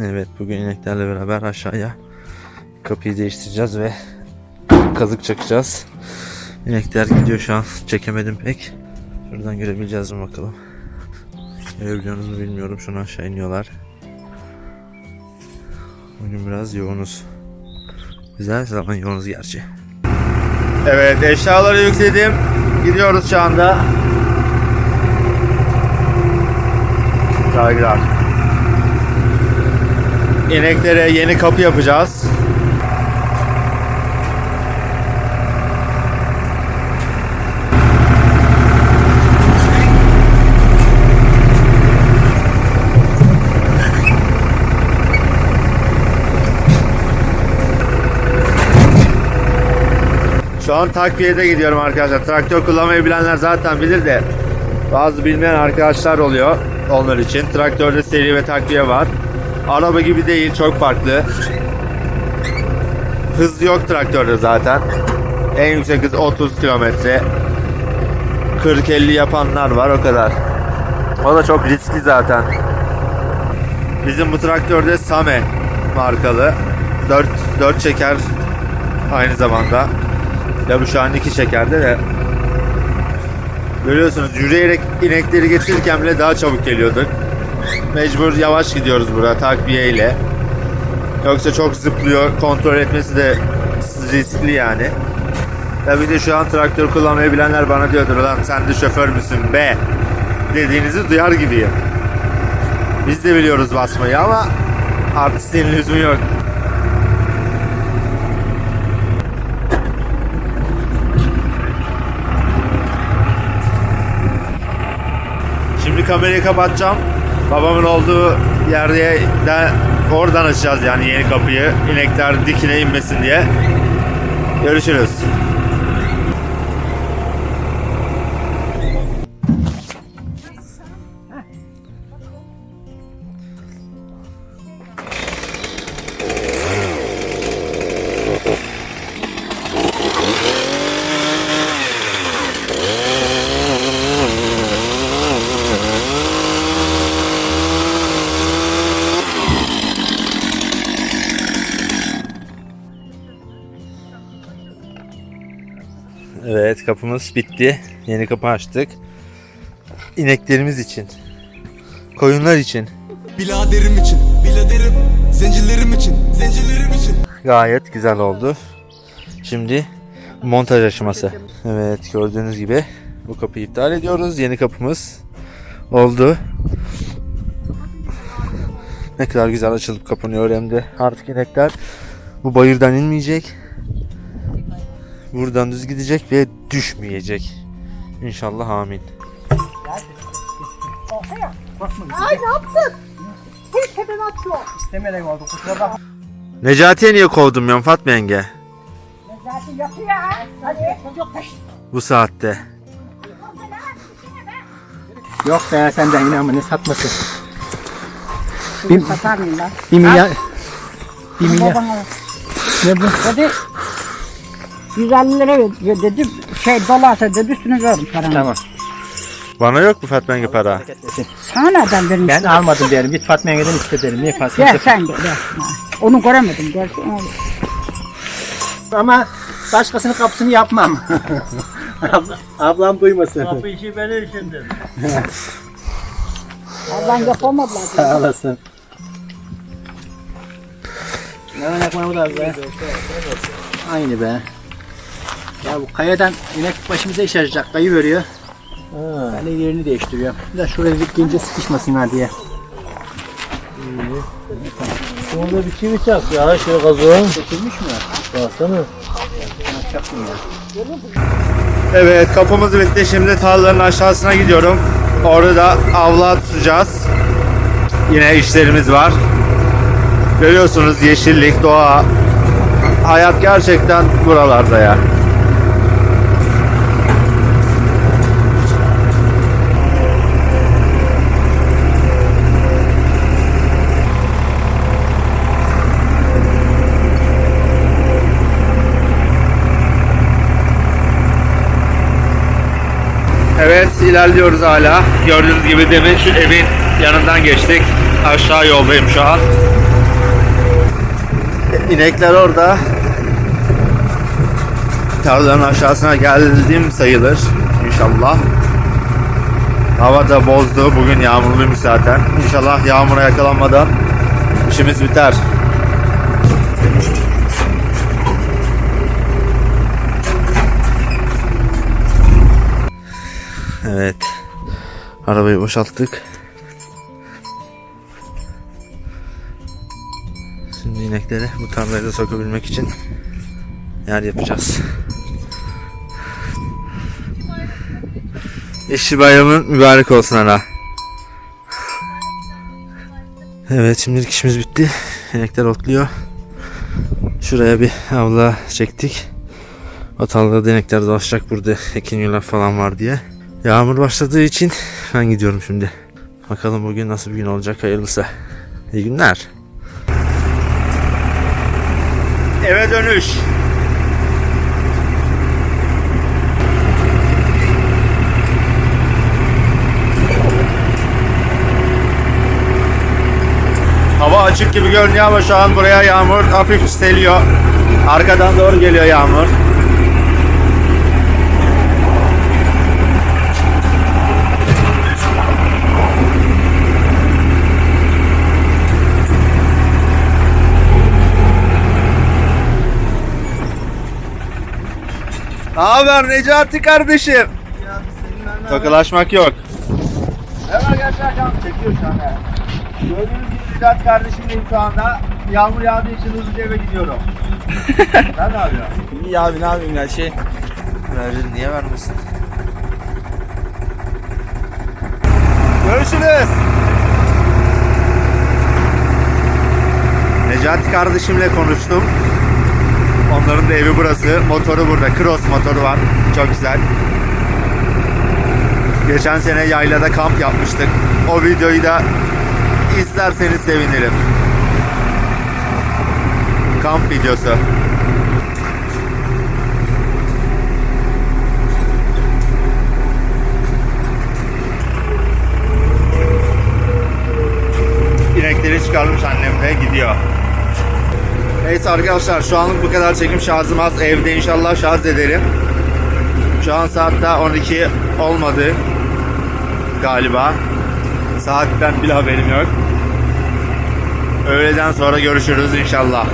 Evet bugün ineklerle beraber aşağıya kapıyı değiştireceğiz ve kazık çakacağız. İnekler gidiyor şu an. Çekemedim pek. Şuradan görebileceğiz mi bakalım. Görebiliyorsunuz mu bilmiyorum. Şunu aşağı iniyorlar. Bugün biraz yoğunuz. Güzel zaman yoğunuz gerçi. Evet eşyaları yükledim. Gidiyoruz şu anda. Saygılar. İneklere yeni kapı yapacağız. Şu an takviyede gidiyorum arkadaşlar. Traktör kullanmayı bilenler zaten bilir de bazı bilmeyen arkadaşlar oluyor onlar için. Traktörde seri ve takviye var. Araba gibi değil, çok farklı. Hız yok traktörde zaten. En yüksek hız 30 kilometre. 40-50 yapanlar var o kadar. O da çok riskli zaten. Bizim bu traktörde Same markalı. 4 4 çeker aynı zamanda. Ya bu şu an iki çekerde de Görüyorsunuz yürüyerek inekleri getirirken bile daha çabuk geliyorduk. Mecbur yavaş gidiyoruz burada takviye ile. Yoksa çok zıplıyor. Kontrol etmesi de riskli yani. Tabii de şu an traktör kullanmayı bilenler bana diyordur lan sen de şoför müsün be dediğinizi duyar gibiyim. Biz de biliyoruz basmayı ama artistin lüzumu yok. Şimdi kamerayı kapatacağım. Babamın olduğu yerde de oradan açacağız yani yeni kapıyı. İnekler dikine inmesin diye. Görüşürüz. Evet kapımız bitti. Yeni kapı açtık. İneklerimiz için. Koyunlar için. Biladerim için, biladerim, zencilerim için, zencilerim için. Gayet güzel oldu. Şimdi montaj aşaması. Evet gördüğünüz gibi bu kapıyı iptal ediyoruz. Yeni kapımız oldu. Ne kadar güzel açılıp kapanıyor hem de artık inekler bu bayırdan inmeyecek. Buradan düz gidecek ve düşmeyecek. İnşallah amin. Ay ne yaptın? Hiç tepeme atıyor. İstemeden oldu kusura bakma. Necati'ye niye kovdum ben Fatma yenge? Zaten yapıyor. Hadi çocuk peş. Bu saatte. Yok be senden inanma ne satması. Bir satar mıyım lan? Bir milyar. Bir milyar. Ne bu? dedi. 150 lira ver dedi. Şey dolarsa dedi üstüne veririm paranı. Tamam. Bana yok mu Fatma yenge para? Sana nereden benim Ben almadım derim. Git Fatma Yenge'den iste derim. Niye kalsın? Gel sen gel. Onu göremedim. Gelsin olur. Ama başkasının kapısını yapmam. Abla- Ablam duymasın. Kapı işi benim şimdi. Ablan yapamadılar. Sağ olasın. Ne yapmam lazım be? Aynı be. Ya bu kayadan inek başımıza iş arayacak. Kayı veriyor. Ben de yerini değiştiriyorum. Bir de şuraya gidince sıkışmasınlar diye. Sonra bir çivi çak ya şöyle kazığı. Çekilmiş mi? Baksana. Çaktım ya. Evet kapımız bitti. Şimdi tarlanın aşağısına gidiyorum. Orada da avluğa tutacağız. Yine işlerimiz var. Görüyorsunuz yeşillik, doğa. Hayat gerçekten buralarda ya. Evet ilerliyoruz hala. Gördüğünüz gibi demin şu evin yanından geçtik. Aşağı yoldayım şu an. İnekler orada. Tarlanın aşağısına geldim sayılır inşallah. Hava da bozdu. Bugün yağmurluymuş zaten. İnşallah yağmura yakalanmadan işimiz biter. Arabayı boşalttık. Şimdi inekleri bu tarlaya sokabilmek için yer yapacağız. Eşi bayramın mübarek olsun ana. Evet şimdilik işimiz bitti. İnekler otluyor. Şuraya bir avla çektik. O tarlada inekler dolaşacak burada ekin yulaf falan var diye. Yağmur başladığı için ben gidiyorum şimdi. Bakalım bugün nasıl bir gün olacak hayırlısı. İyi günler. Eve dönüş. Hava açık gibi görünüyor ama şu an buraya yağmur hafif seliyor. Arkadan doğru geliyor yağmur. Ne haber Necati kardeşim? Takılaşmak yok. Hemen gençler can çekiyor şu an ya. Gördüğünüz gibi Necati kardeşimleyim şu anda. Yağmur yağdığı için hızlıca eve gidiyorum. Sen ne yapıyorsun? İyi abi ne yapayım ya şey. Verir niye vermesin? Görüşürüz. Necati kardeşimle konuştum. Onların da evi burası. Motoru burada. Cross motoru var. Çok güzel. Geçen sene yaylada kamp yapmıştık. O videoyu da izlerseniz sevinirim. Kamp videosu. İnekleri çıkarmış annem de gidiyor. Neyse arkadaşlar şu anlık bu kadar çekim şarjım az. Evde inşallah şarj ederim. Şu an saat daha 12 olmadı. Galiba. Saatten bile haberim yok. Öğleden sonra görüşürüz inşallah.